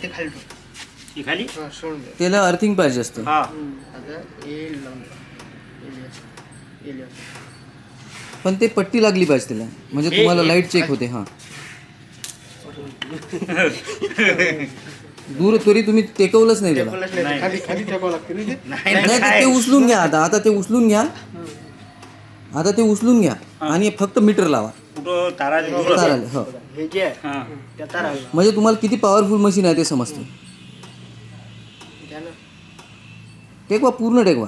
ते. खाली ठेव. ही खाली? हा सोडून त्याला अर्थिंग पाहिजे असतं. हा. आता येईल लावून द्या. येईल असं. येईल असं. पण ते पट्टी लागली पाहिजे त्याला. म्हणजे तुम्हाला लाइट चेक होते हां. दूर तरी तुम्ही टेकवलंच नाही त्याला. नाही, नाही. खाली खाली ठेवावं लागतं ना ते? नाही नाही तर नाही. ते उचलून घ्या आता. आता ते उचलून घ्या. आता ते उचलून घ्या आणि फक्त मीटर लावा. कुठं तारा हो. हे जे आहे हा. त्या तारा म्हणजे तुम्हाला किती पॉवरफुल मशीन आहे ते समजते. टेकवा पूर्ण टेकवा.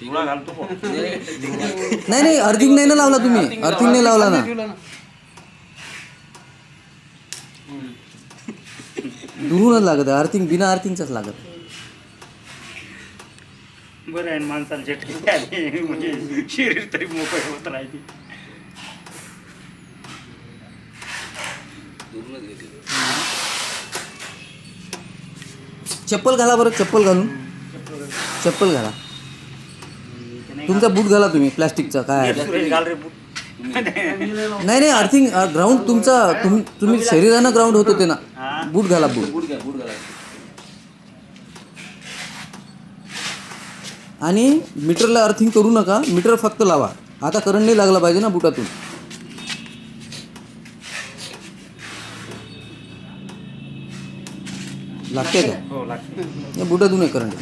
तुला घालतो बुवा. नाही नाही अर्थिंग नाही ना लावला तुम्ही. अर्थिंग नाही लावला. ना. दुरूनच लागत आहे. अर्थिंग बिना अर्थिंगचाच लागत. बरं आहे माणसाला झटके. आले म्हणजे शरीर तरी मोकळे होत राहते. चप्पल घाला बरं चप्पल घालून. चप्पल घाला. तुमचा बूट घाला तुम्ही प्लास्टिकचा काय घाल रे बूट. नाही नाही अर्थिंग ग्राउंड तुमचा तुम्ही तुम्ही शरीरानं ग्राउंड होत होते ना. बूट घाला बूट आणि मीटरला अर्थिंग करू नका मीटर फक्त लावा. आता करंट नाही लागला पाहिजे ना बुटातून. लागते का? हो बुटातून आहे करंट